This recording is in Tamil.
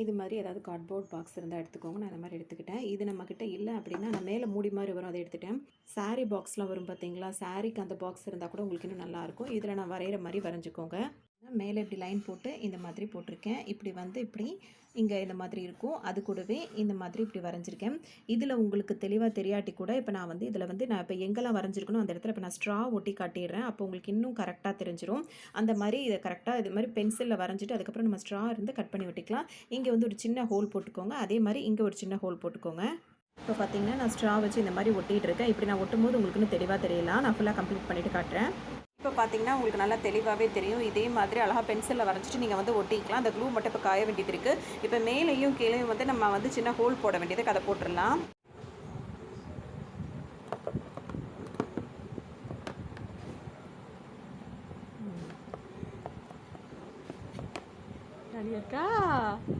இது மாதிரி ஏதாவது கார்ட்போர்ட் பாக்ஸ் இருந்தால் எடுத்துக்கோங்க. நான் அந்த மாதிரி எடுத்துக்கிட்டேன். இது நம்மக்கிட்ட இல்லை அப்படின்னா நான் மேலே மூடி மாதிரி வரும் அதை எடுத்துட்டேன். saree பாக்ஸ்லாம் வரும் பார்த்தீங்களா சாரீக்கு அந்த பாக்ஸ் இருந்தால் கூட உங்களுக்கு இன்னும் நல்லாயிருக்கும் இதில் நான் வரைகிற மாதிரி வரைஞ்சிக்கோங்க. மேலே இப்படி லைன் போட்டு இந்த மாதிரி போட்டிருக்கேன். இப்படி வந்து இப்படி இங்கே இந்த மாதிரி இருக்கும். அது கூடவே இந்த மாதிரி இப்படி வரைஞ்சிருக்கேன். இதில் உங்களுக்கு தெளிவாக தெரியாட்டி கூட இப்போ நான் வந்து இதில் வந்து நான் இப்போ எங்கெல்லாம் வரைஞ்சிருக்கணும் அந்த இடத்துல இப்போ நான் ஸ்ட்ரா ஒட்டி காட்டிடுறேன். அப்போ உங்களுக்கு இன்னும் கரெக்டாக தெரிஞ்சிடும் அந்த மாதிரி இதை கரெக்டாக இது மாதிரி பென்சிலில் வரைஞ்சிட்டு அதுக்கப்புறம் நம்ம ஸ்ட்ரா இருந்து கட் பண்ணி ஒட்டிக்கலாம். இங்கே வந்து ஒரு சின்ன ஹோல் போட்டுக்கோங்க. அதே மாதிரி இங்கே ஒரு சின்ன ஹோல் போட்டுக்கோங்க. இப்போ பார்த்தீங்கன்னா நான் ஸ்ட்ரா வச்சு இந்த மாதிரி ஒட்டிகிட்டு இருக்கேன். இப்படி நான் ஒட்டும் போது உங்களுக்குன்னு தெளிவாக தெரியலாம். நான் ஃபுல்லாக கம்ப்ளீட் பண்ணிவிட்டு காட்டுறேன். இப்போ பார்த்தீங்கன்னா உங்களுக்கு நல்லா தெளிவாகவே தெரியும். இதே மாதிரி அழகாக பென்சிலில் வரைஞ்சிட்டு நீங்கள் வந்து ஒட்டிக்கலாம். அந்த க்ளூ மட்டும் இப்போ காய வேண்டியது இருக்குது இப்போ மேலேயும் கீழேயும் வந்து நம்ம வந்து சின்ன ஹோல் போட வேண்டியது அதை போட்டுடலாம். இருக்கா?